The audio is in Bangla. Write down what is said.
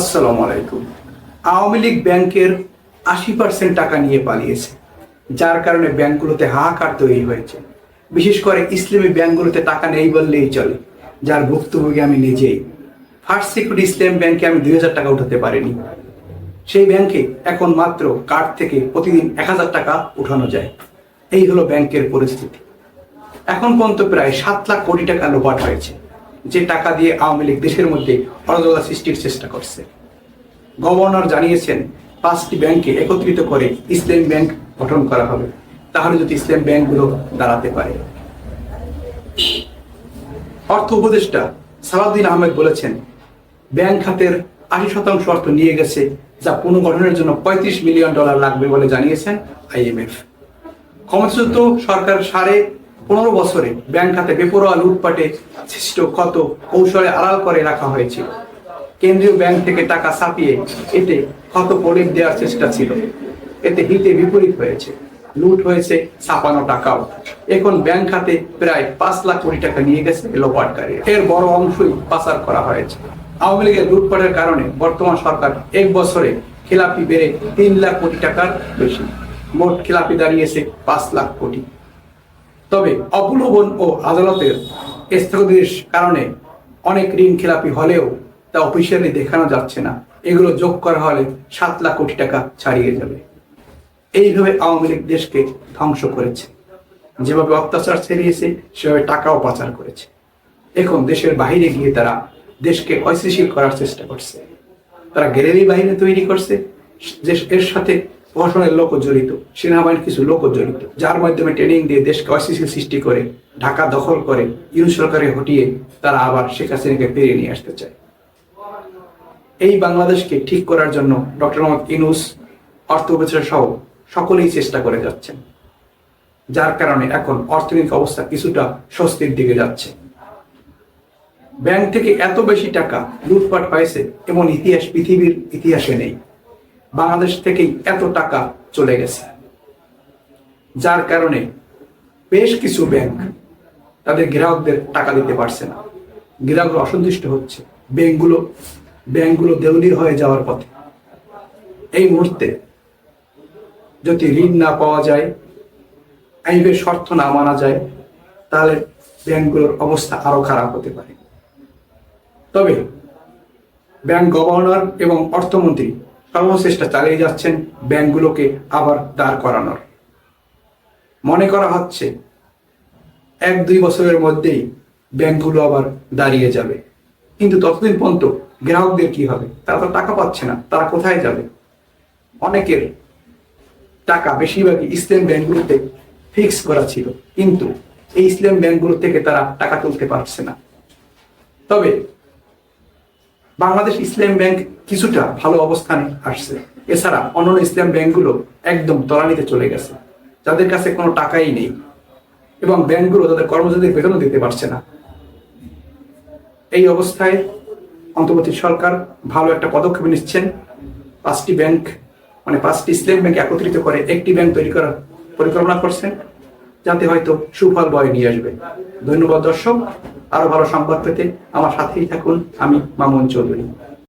আসসালামু আলাইকুম। আওয়ামী লীগ ব্যাংকের আশি পার্সেন্ট টাকা নিয়ে পালিয়েছে, যার কারণে ব্যাংকগুলোতে হাহাকার তৈরি হয়েছে। বিশেষ করে ইসলামী ব্যাংকগুলোতে টাকা নেই বললেই চলে, যার ভুক্তভোগী আমি নিজেই। ফার্স্ট সিকিউরিটি ইসলাম ব্যাংকে আমি দুই হাজার টাকা উঠাতে পারিনি। সেই ব্যাংকে এখন মাত্র কার্ড থেকে প্রতিদিন এক হাজার টাকা উঠানো যায়। এই হলো ব্যাংকের পরিস্থিতি। এখন পর্যন্ত প্রায় সাত লাখ কোটি টাকা লোপাট হয়েছে। যে টাকা দিয়ে আওয়ামী লীগ দেশের মধ্যে অরাজকতা সৃষ্টির চেষ্টা করছে। গভর্নর জানিয়েছেন, পাঁচটি ব্যাংকে একত্রিত করে ইসলাম ব্যাংক গঠন করা হবে। তাহলে যদি ইসলাম ব্যাংকগুলো দাঁড়াতে পারে। অর্থ উপদেষ্টা সালাউদ্দিন আহমেদ বলেছেন ব্যাংক খাতের আশি শতাংশ অর্থ নিয়ে গেছে, যা পুনর্গঠনের জন্য পঁয়ত্রিশ মিলিয়ন ডলার লাগবে বলে জানিয়েছেন আইএমএফ। ক্ষমতাচ্যুত সরকার সাড়ে পনেরো বছরে ব্যাংক খাতে বেপরোয়া লুটপাটে সৃষ্ট ক্ষত কৌশলে আড়াল করে রাখা হয়েছিল কেন্দ্রীয় ব্যাংক থেকে টাকা ছাপিয়ে এতে ক্ষত পরিপ দেওয়ার চেষ্টা ছিল। এতে হিতে বিপরীত হয়েছে। লুট হয়েছে ছাপানো টাকাও। এখন ব্যাংক খাতে প্রায় পাঁচ লাখ কোটি টাকা নিয়ে গেছে লোপাটকারী এর বড় অংশই পাচার করা হয়েছে। আওয়ামী লীগের লুটপাটের কারণে বর্তমান সরকার এক বছরে খেলাপি বেড়ে তিন লাখ কোটি টাকার বেশি। মোট খেলাপি দাঁড়িয়েছে পাঁচ লাখ কোটি। তবে অবলম্বন ও আদালতের স্থগিতের কারণে অনেক ঋণ খেলাপি হলেও তা অফিসিয়ালি দেখানো যাচ্ছে না। এগুলো যোগ করা হলে সাত লাখ কোটি টাকা ছাড়িয়ে যাবে। এইভাবে আওয়ামী লীগ দেশকে ধ্বংস করেছে। যেভাবে অত্যাচার ছেড়িয়েছে, সেভাবে টাকাও পাচার করেছে। এখন দেশের বাইরে গিয়ে তারা দেশকে অস্থিতিশীল করার চেষ্টা করছে। তারা গ্যালারি বাহিনী তৈরি করছে। এর সাথে প্রশাসনের লোকও জড়িত সেনাবাহিনীর কিছু লোকও জড়িত যার মাধ্যমে ট্রেনিং দিয়ে দেশকে অস্থিতিশীল সৃষ্টি করে, ঢাকা দখল করে ইউনিট সরকারে হটিয়ে তারা আবার শেখ হাসিনাকে পেরিয়ে নিয়ে আসতে চায়। এই বাংলাদেশকে ঠিক করার জন্য ডক্টর মোহাম্মদ ইনুস অর্থ উপদেষ্টা সহ সকলেই চেষ্টা করে যাচ্ছেন, যার কারণে এখন অর্থনৈতিক অবস্থা কিছুটা স্বস্তির দিকে যাচ্ছে। ব্যাংক থেকে এত বেশি টাকা লুটপাট পাইছে এমন ইতিহাস পৃথিবীর ইতিহাসে নেই। বাংলাদেশ থেকেই এত টাকা চলে গেছে। যার কারণে বেশ কিছু ব্যাংক তাদের গ্রাহকদের টাকা দিতে পারছে না। গ্রাহকরা অসন্তুষ্ট হচ্ছে। ব্যাংকগুলো ব্যাংকগুলো দেউলির হয়ে যাওয়ার পথে। এই মুহূর্তে যদি ঋণ না পাওয়া যায়, আইনের শর্ত না মানা যায়, তাহলে ব্যাংকগুলোর অবস্থা আরও খারাপ হতে পারে। তবে ব্যাংক গভর্নর এবং অর্থমন্ত্রী সর্বচেষ্টা চালিয়ে যাচ্ছেন ব্যাংকগুলোকে আবার দাঁড় করানোর। মনে করা হচ্ছে, এক দুই বছরের মধ্যেই ব্যাংকগুলো আবার দাঁড়িয়ে যাবে। কিন্তু ততদিন পর্যন্ত গ্রাহকদের কি হবে? তারা তো টাকা পাচ্ছে না, তারা কোথায় যাবে? অনেকের টাকা বেশিরভাগই ইসলাম ব্যাংকগুলোতে ফিক্স করা ছিল, কিন্তু এই ইসলাম ব্যাংকগুলো থেকে তারা টাকা তুলতে পারছে না। তবে বাংলাদেশ ইসলাম ব্যাংক কিছুটা ভালো অবস্থানে আসছে। এছাড়া অন্যান্য ইসলাম ব্যাংকগুলো একদম তলানিতে চলে গেছে। যাদের কাছে কোনো টাকাই নেই এবং ব্যাংকগুলো তাদের কর্মচারীদের বেতনও দিতে পারছে না। এই অবস্থায় অন্তর্বর্তী সরকার ভালো একটা পদক্ষেপ নিচ্ছেন। পাঁচটি ব্যাংক মানে পাঁচটি ইসলাম ব্যাংক একত্রিত করে একটি ব্যাংক তৈরি করার পরিকল্পনা করছেন। যাতে হয়তো সুফল বয়ে নিয়ে আসবে। ধন্যবাদ দর্শক। আরও ভালো সংবাদ পেতে আমার সাথেই থাকুন। আমি মামুন চৌধুরী।